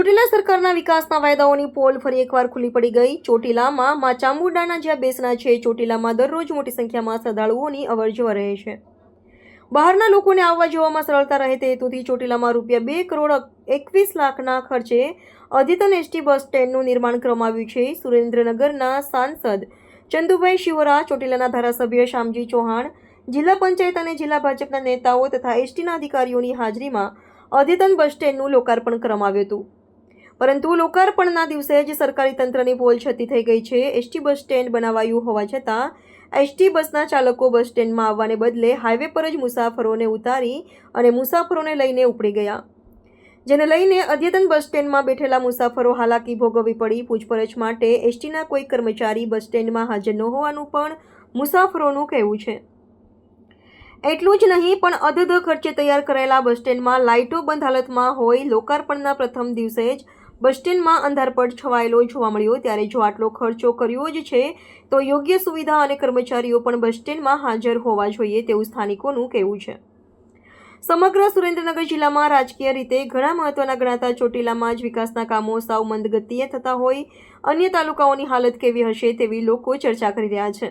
ચોટીલા સરકારના વિકાસના વાયદાઓની પોલ ફરી એકવાર ખુલ્લી પડી ગઈ. ચોટીલામાં મા ચામુંડાના જ્યાં બેસના છે, ચોટીલામાં દરરોજ મોટી સંખ્યામાં શ્રદ્ધાળુઓની અવરજવર રહે છે. બહારના લોકોને આવવા જવામાં સરળતા રહે તે હેતુથી ચોટીલામાં રૂપિયા બે કરોડ એકવીસ લાખના ખર્ચે અદ્યતન એસટી બસ સ્ટેન્ડનું નિર્માણ કરવામાં છે. સુરેન્દ્રનગરના સાંસદ ચંદુભાઈ શિવરા, ચોટીલાના ધારાસભ્ય શ્યામજી ચૌહાણ, જિલ્લા પંચાયત અને જિલ્લા ભાજપના નેતાઓ તથા એસટીના અધિકારીઓની હાજરીમાં અદ્યતન બસ સ્ટેન્ડનું લોકાર્પણ કરવામાં આવ્યું હતું. પરંતુ લોકાર્પણના દિવસે જ સરકારી તંત્રની છતી થઈ ગઈ છે. એસટી બસ સ્ટેન્ડ બનાવાયું હોવા છતાં, એસટી બસના ચાલકો બસ સ્ટેન્ડમાં આવવાને બદલે હાઈવે પર જ મુસાફરોને ઉતારી અને મુસાફરોને લઈને ઉપડી ગયા. જેને લઈને અદ્યતન બસ સ્ટેન્ડમાં બેઠેલા મુસાફરો હાલાકી ભોગવવી પડી. પૂછપરછ માટે એસટીના કોઈ કર્મચારી બસ સ્ટેન્ડમાં હાજર ન હોવાનું પણ મુસાફરોનું કહેવું છે. એટલું જ નહીં, પણ અધધ ખર્ચે તૈયાર કરાયેલા બસ સ્ટેન્ડમાં લાઇટો બંધ હાલતમાં હોય, લોકાર્પણના પ્રથમ દિવસે જ બસ સ્ટેન્ડમાં અંધારપટ છવાયેલો જોવા મળ્યો. ત્યારે જો આટલો ખર્ચો કર્યો જ છે, તો યોગ્ય સુવિધા અને કર્મચારીઓ પણ બસ સ્ટેન્ડમાં હાજર હોવા જોઈએ તેવું સ્થાનિકોનું કહેવું છે. સમગ્ર સુરેન્દ્રનગર જિલ્લામાં રાજકીય રીતે ઘણા મહત્વના ગણાતા ચોટીલામાં જ વિકાસના કામો સાવ મંદ ગતિએ થતા હોય, અન્ય તાલુકાઓની હાલત કેવી હશે તેવી લોકો ચર્ચા કરી રહ્યા છે.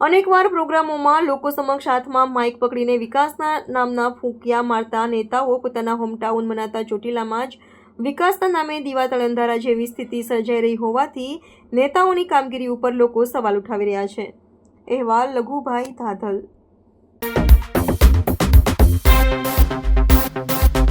અનેકવાર પ્રોગ્રામોમાં લોકો સમક્ષ હાથમાં માઇક પકડીને વિકાસના નામના ફૂંકિયા મારતા નેતાઓ પોતાના હોમટાઉન મનાતા ચોટીલામાં જ વિકાસના નામે દીવા અંધારા જેવી સ્થિતિ સર્જાઈ રહી હોવાથી નેતાઓની કામગીરી ઉપર લોકો સવાલ ઉઠાવી રહ્યા છે. અહેવાલ લઘુભાઈ ધાધલ